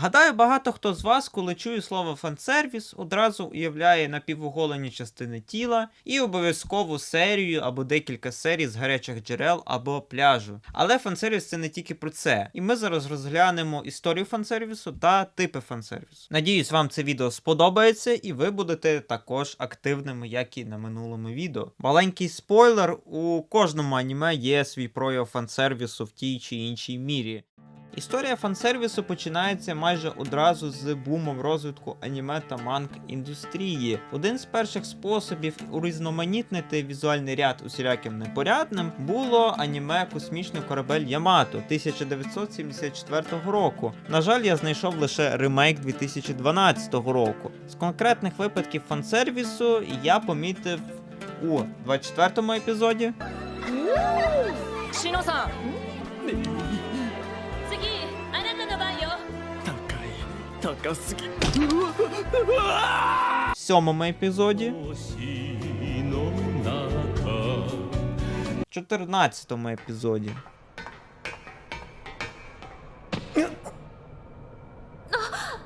Гадаю, багато хто з вас, коли чує слово фансервіс, одразу уявляє напівоголені частини тіла і обов'язкову серію або декілька серій з гарячих джерел або пляжу. Але фансервіс це не тільки про це. І ми зараз розглянемо історію фансервісу та типи фансервісу. Надіюсь, вам це відео сподобається, і ви будете також активними, як і на минулому відео. Маленький спойлер: у кожному аніме є свій прояв фансервісу в тій чи іншій мірі. Історія фансервісу починається майже одразу з бумом розвитку аніме та манг індустрії. Один з перших способів урізноманітнити візуальний ряд усіляким непорядним було аніме Космічний корабель Ямато 1974 року. На жаль, я знайшов лише ремейк 2012 року. З конкретних випадків фансервісу я помітив у 24 епізоді. シ高い高すぎ в сьомому епізоді, 星の中 в 14 епізоді.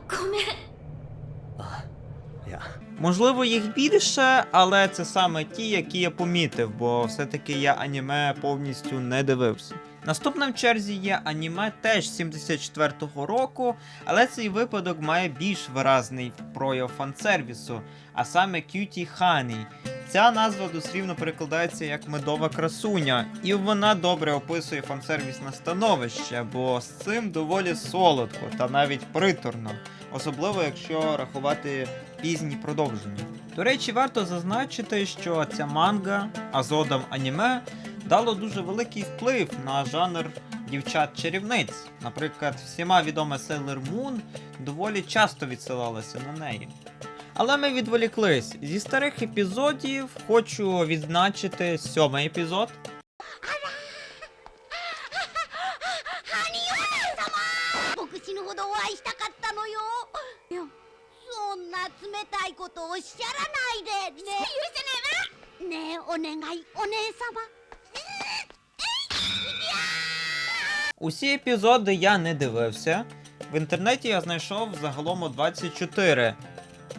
ごめんいや Можливо, їх більше, але це саме ті, які я помітив, бо все-таки я аніме повністю не дивився. Наступним в черзі є аніме теж 74-го року, але цей випадок має більш виразний прояв фансервісу, а саме Cutie Honey. Ця назва дослівно перекладається як медова красуня, і вона добре описує фансервісне становище, бо з цим доволі солодко та навіть приторно, особливо якщо рахувати пізні продовження. До речі, варто зазначити, що ця манга, а аніме, дало дуже великий вплив на жанр дівчат-чарівниць. Наприклад, всіма відома Sailor Moon доволі часто відсилалася на неї. Але ми відволіклись. Зі старих епізодів хочу відзначити сьомий епізод. 僕死ぬほどお会いしたかったのよいやそんな冷たいことおっしゃらないでね許せないわねえお願いお姉様 Усі епізоди я не дивився. В інтернеті я знайшов загалом 24. Е,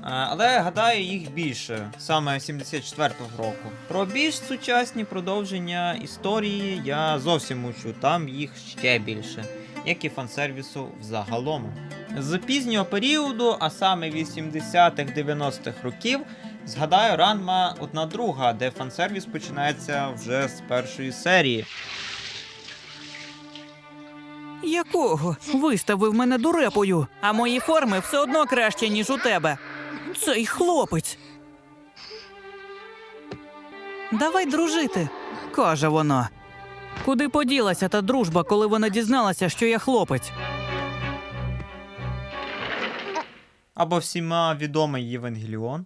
Але гадаю, їх більше, саме 74-го року. Про більш сучасні продовження історії я зовсім мовчу, там їх ще більше, як і фансервісу взагалом. З пізнього періоду, а саме 80-х-90-х років, згадаю Ранма одна друга, де фансервіс починається вже з першої серії. Якого? Виставив мене дурепою, а мої форми все одно краще, ніж у тебе. Цей хлопець. Давай дружити, каже вона. Куди поділася та дружба, коли вона дізналася, що я хлопець? Або всіма відомий Євангеліон.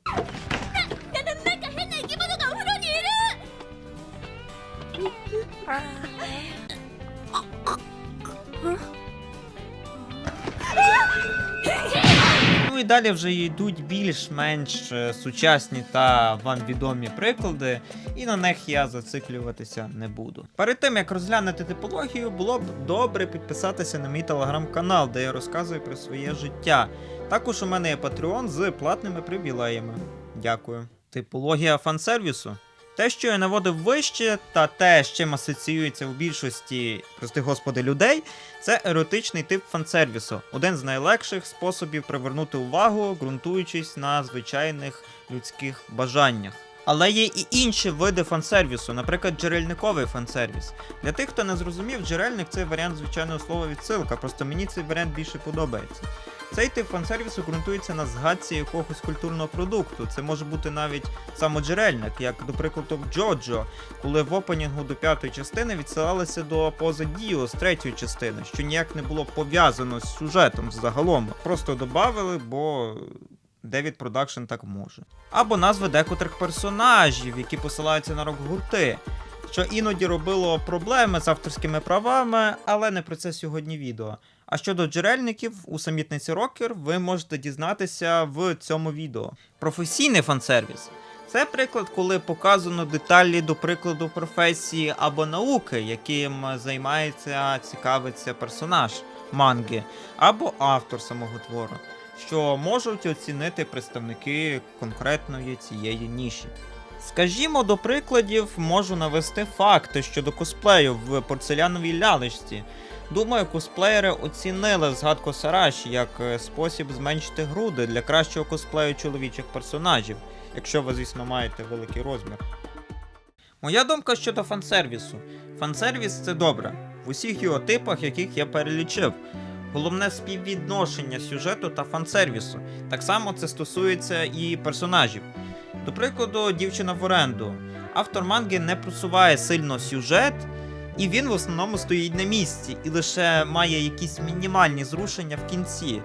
Ну і далі вже йдуть більш-менш е, сучасні та вам відомі приклади, і на них я зациклюватися не буду. Перед тим як розглянути типологію, було б добре підписатися на мій телеграм-канал, де я розказую про своє життя. Також у мене є Patreon з платними привілеями. Дякую. Типологія фансервісу. Те, що я наводив вище, та те, з чим асоціюється в більшості, прости господи, людей, це еротичний тип фансервісу, один з найлегших способів привернути увагу, ґрунтуючись на звичайних людських бажаннях. Але є і інші види фансервісу, наприклад, джерельниковий фансервіс. Для тих, хто не зрозумів, джерельник це варіант звичайного слова відсилка, просто мені цей варіант більше подобається. Цей тип фансервісу ґрунтується на згадці якогось культурного продукту. Це може бути навіть самоджерельник, як, до прикладу, в Джоджо, коли в опенінгу до п'ятої частини відсилалися до поза Діо з третьої частини, що ніяк не було пов'язано з сюжетом загалом. Просто додавали, бо Девід Продакшн так може. Або назви декотрих персонажів, які посилаються на рок-гурти. Що іноді робило проблеми з авторськими правами, але не про це сьогодні відео. А щодо джерельників у самітниці Рокер ви можете дізнатися в цьому відео. Професійний фансервіс це приклад, коли показано деталі, до прикладу, професії або науки, яким займається, цікавиться персонаж. манги або автор самого твору, що можуть оцінити представники конкретної цієї ніші. Скажімо, до прикладів можу навести факти щодо косплею в порцеляновій лялечці. Думаю, косплеєри оцінили згадку Сараші як е, спосіб зменшити груди для кращого косплею чоловічих персонажів, якщо ви, звісно, маєте великий розмір. Моя думка щодо фансервісу. Фансервіс це добре, в усіх його типах, яких я перелічив. Головне співвідношення сюжету та фансервісу. Так само це стосується і персонажів. До прикладу, дівчина в оренду. Автор манги не просуває сильно сюжет, і він в основному стоїть на місці і лише має якісь мінімальні зрушення в кінці.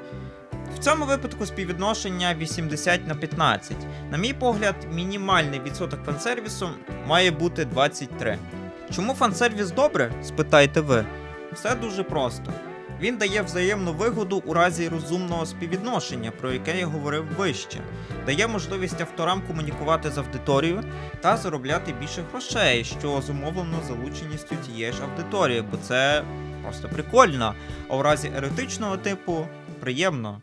В цьому випадку співвідношення 80 на 15. На мій погляд, мінімальний відсоток фансервісу має бути 23. Чому фансервіс добре? спитаєте ви. Все дуже просто. Він дає взаємну вигоду у разі розумного співвідношення, про яке я говорив вище, дає можливість авторам комунікувати з аудиторією та заробляти більше грошей, що зумовлено залученістю тієї ж аудиторії, бо це просто прикольно. А у разі еретичного типу приємно.